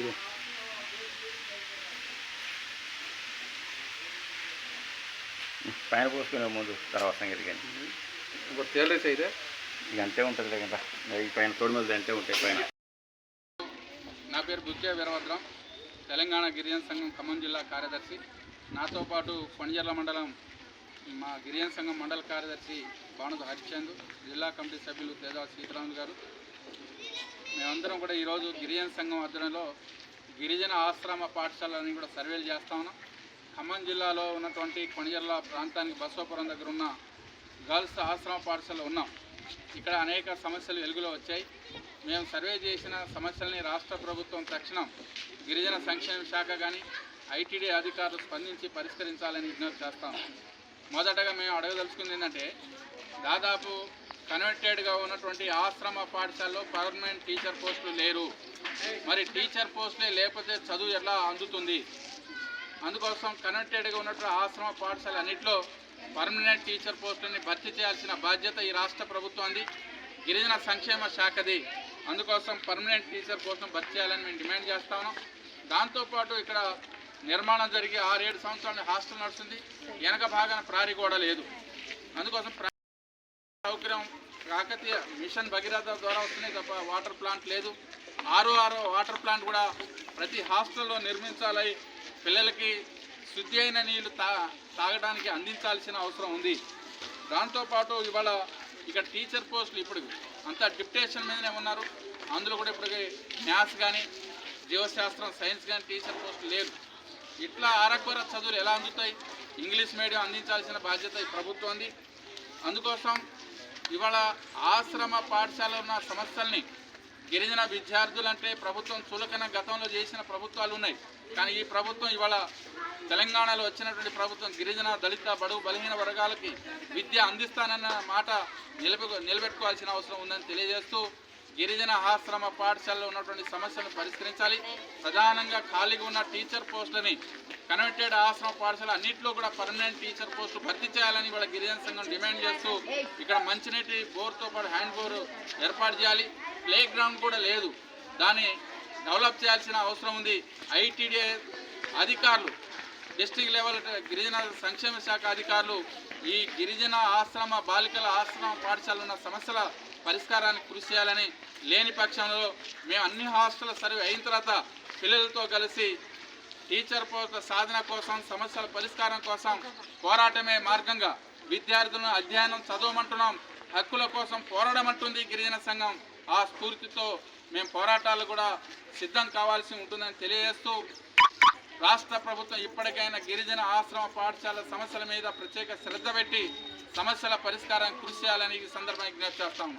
ఇది పైన పోసుకునే ముందు తర్వాత సంగతి కానీ. ఇప్పుడు తేలరేసి అయితే ఇక అంతే ఉంటుంది లేకుండా ఈ పైన తోడు మీద అంతే ఉంటాయి పైన. నా పేరు బుజ్జ వీరభద్రం. తెలంగాణ గిరిజన సంఘం ఖమ్మం జిల్లా కార్యదర్శి. నాతో పాటు కొణిజర్ల మండలం మా గిరిజన సంఘం మండల కార్యదర్శి భానుద హరిచంద్ జిల్లా కమిటీ సభ్యులు తేజా సీతారాములు గారు. మేమందరం కూడా ఈరోజు గిరిజన సంఘం ఆధ్వర్యంలో గిరిజన ఆశ్రమ పాఠశాలని కూడా సర్వేలు చేస్తా ఉన్నాం. ఖమ్మం జిల్లాలో ఉన్నటువంటి కొణిజర్ల ప్రాంతానికి బసవాపురం దగ్గర ఉన్న గర్ల్స్ ఆశ్రమ పాఠశాల ఉన్నాం. ఇక్కడ అనేక సమస్యలు వెలుగులో వచ్చాయి. మేము సర్వే చేసిన సమస్యల్ని రాష్ట్ర ప్రభుత్వం తక్షణం గిరిజన సంక్షేమ శాఖ కానీ ఐటీడీ అధికారులు స్పందించి పరిష్కరించాలని విజ్ఞప్తి చేస్తాం మొదటగా మేము అడగదలుచుకుంది ఏంటంటే దాదాపు కన్వర్టెడ్గా ఉన్నటువంటి ఆశ్రమ పాఠశాలలో పర్మనెంట్ టీచర్ పోస్టులు లేరు. మరి టీచర్ పోస్టులే లేకపోతే చదువు ఎలా అందుతుంది? అందుకోసం కన్వర్టెడ్గా ఉన్నటువంటి ఆశ్రమ పాఠశాల అన్నింటిలో పర్మనెంట్ టీచర్ పోస్టులని భర్తీ చేయాల్సిన బాధ్యత ఈ రాష్ట్ర ప్రభుత్వాన్ని గిరిజన సంక్షేమ శాఖది. అందుకోసం పర్మనెంట్ టీచర్ కోసం భర్తీ చేయాలని మేము డిమాండ్ చేస్తా ఉన్నాం. దాంతోపాటు ఇక్కడ నిర్మాణం జరిగి ఆరేడు సంవత్సరాల హాస్టల్ నడుస్తుంది. వెనక భాగాన ప్రారి కూడా లేదు. అందుకోసం సౌకర్యం కాకతీయ మిషన్ భగీరథ ద్వారా వస్తున్నాయి తప్ప వాటర్ ప్లాంట్ లేదు. ఆరో ఆరో వాటర్ ప్లాంట్ కూడా ప్రతి హాస్టల్లో నిర్మించాలి. పిల్లలకి శుద్ధి అయిన నీళ్ళు తా తాగడానికి అందించాల్సిన అవసరం ఉంది. దాంతోపాటు ఇవాళ ఇక్కడ టీచర్ పోస్టులు ఇప్పుడు అంతా డిప్టేషన్ మీదనే ఉన్నారు. అందులో కూడా ఇప్పటికి మ్యాథ్స్ కానీ జీవశాస్త్రం సైన్స్ కానీ టీచర్ పోస్టులు లేదు ఇట్లా ఆరకొర చదువులు ఎలా అందుతాయి? ఇంగ్లీష్ మీడియం అందించాల్సిన బాధ్యత ఈ ప్రభుత్వంది. అందుకోసం ఇవాళ ఆశ్రమ పాఠశాలలో ఉన్న సమస్యల్ని గిరిజన విద్యార్థులు అంటే ప్రభుత్వం చులకన గతంలో చేసిన ప్రభుత్వాలు ఉన్నాయి. కానీ ఈ ప్రభుత్వం ఇవాళ తెలంగాణలో వచ్చినటువంటి ప్రభుత్వం గిరిజన దళిత బడుగు బలహీన వర్గాలకి విద్య అందిస్తానన్న మాట నిలబె నిలబెట్టుకోవాల్సిన అవసరం ఉందని తెలియజేస్తూ గిరిజన ఆశ్రమ పాఠశాలలో ఉన్నటువంటి సమస్యలను పరిష్కరించాలి. ప్రధానంగా ఖాళీగా ఉన్న టీచర్ పోస్టులని కన్వర్టెడ్ ఆశ్రమ పాఠశాల అన్నింటిలో కూడా పర్మనెంట్ టీచర్ పోస్టు భర్తీ చేయాలని కూడా గిరిజన సంఘం డిమాండ్ చేస్తూ ఇక్కడ మంచినీటి బోర్తో పాటు హ్యాండ్ బోర్ ఏర్పాటు చేయాలి. ప్లే గ్రౌండ్ కూడా లేదు. దాన్ని డెవలప్ చేయాల్సిన అవసరం ఉంది. ఐటీడీ అధికారులు డిస్టిక్ లెవెల్ గిరిజన సంక్షేమ శాఖ అధికారులు ఈ గిరిజన ఆశ్రమ బాలికల ఆశ్రమ పాఠశాల ఉన్న సమస్యల పరిష్కారానికి కృషి చేయాలని లేని పక్షంలో మేము అన్ని హాస్టల్ సర్వే అయిన తర్వాత పిల్లలతో కలిసి టీచర్ పోస్టుల సాధన కోసం సమస్యల పరిష్కారం కోసం పోరాటమే మార్గంగా విద్యార్థులను అధ్యయనం చదవమంటున్నాం. హక్కుల కోసం పోరాడమంటుంది గిరిజన సంఘం. ఆ స్ఫూర్తితో మేము పోరాటాలు కూడా సిద్ధం కావాల్సి ఉంటుందని తెలియజేస్తూ రాష్ట్ర ప్రభుత్వం ఇప్పటికైనా గిరిజన ఆశ్రమ పాఠశాల సమస్యల మీద ప్రత్యేక శ్రద్ధ పెట్టి సమస్యల పరిష్కారం కృషి చేయాలని ఈ సందర్భంగా విజ్ఞప్తి చేస్తాము.